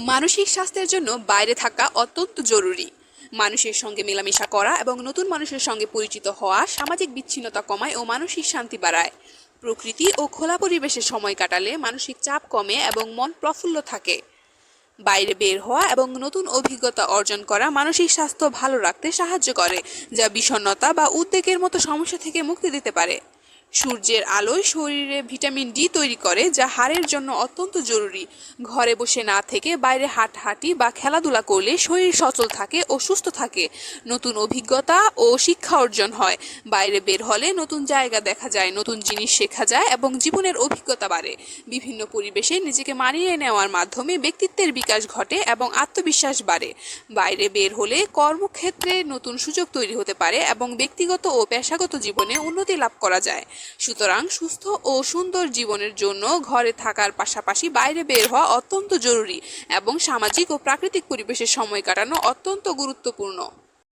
মানসিক স্বাস্থ্যের জন্য বাইরে থাকা অত্যন্ত জরুরি। মানুষের সঙ্গে মেলামেশা করা এবং নতুন মানুষের সঙ্গে পরিচিত হওয়া, সামাজিক বিচ্ছিন্নতা কমায় ও মানসিক শান্তি বাড়ায়। প্রকৃতি ও খোলা পরিবেশে সময় কাটালে মানসিক চাপ কমে এবং মন প্রফুল্ল থাকে। বাইরে বের হওয়া এবং নতুন অভিজ্ঞতা অর্জন করা মানসিক স্বাস্থ্য ভালো রাখতে সাহায্য করে, যা বিষণ্ণতা বা উদ্বেগের মতো সমস্যা থেকে মুক্তি দিতে পারে। সূর্যের আলোয় শরীরে ভিটামিন ডি তৈরি করে, যা হাড়ের জন্য অত্যন্ত জরুরি। ঘরে বসে না থেকে বাইরে হাঁটাহাঁটি বা খেলাধুলা করলে শরীর সচল থাকে ও সুস্থ থাকে। নতুন অভিজ্ঞতা ও শিক্ষা অর্জন হয়। বাইরে বের হলে নতুন জায়গা দেখা যায়, নতুন জিনিস শেখা যায় এবং জীবনের অভিজ্ঞতা বাড়ে। বিভিন্ন পরিবেশে নিজেকে মানিয়ে নেওয়ার মাধ্যমে ব্যক্তিত্বের বিকাশ ঘটে এবং আত্মবিশ্বাস বাড়ে। বাইরে বের হলে কর্মক্ষেত্রে নতুন সুযোগ তৈরি হতে পারে এবং ব্যক্তিগত ও পেশাগত জীবনে উন্নতি লাভ করা যায়। সুতরাং সুস্থ ও সুন্দর জীবনের জন্য ঘরে থাকার পাশাপাশি বাইরে বের হওয়া অত্যন্ত জরুরি এবং সামাজিক ও প্রাকৃতিক পরিবেশের সময় কাটানো অত্যন্ত গুরুত্বপূর্ণ।